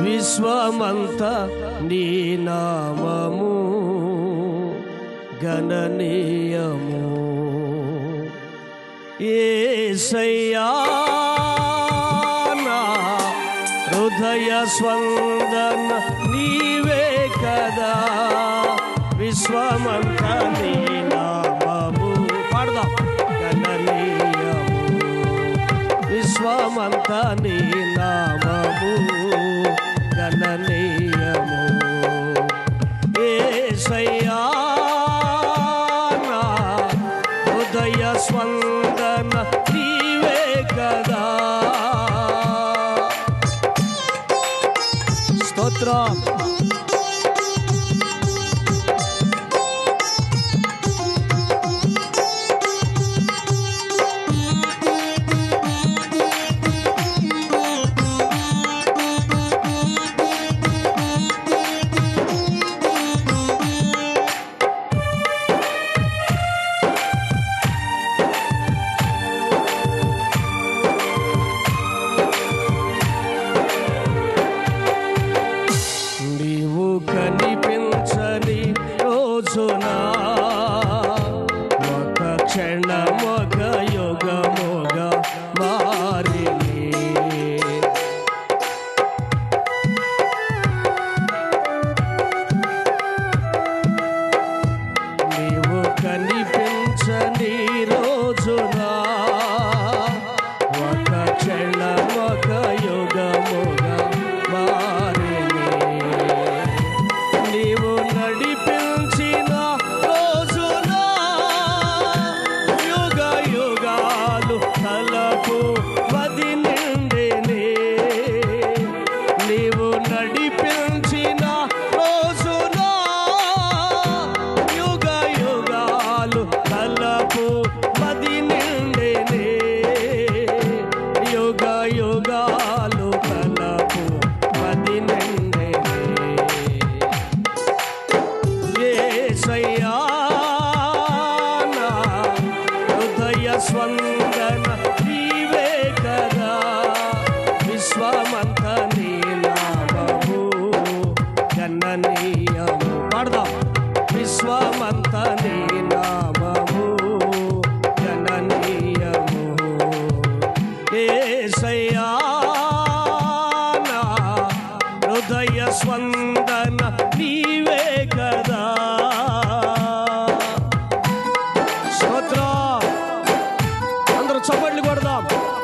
విశ్వమంత నీ నామము గణనీయము. ఏసయ్యా నా హృదయ స్వందన నీవే కదా. విశ్వమంత నీ నామము పాడదాం. గణనీయము. విశ్వమంత నీ నామము. హృదయ స్వందన నీవే కదా. విశ్వమంత నీ గణనీయము. పాడదాం. విశ్వమంత నీ గణనీయము. యేసయ్యా నా హృదయ స్వంద guardamos.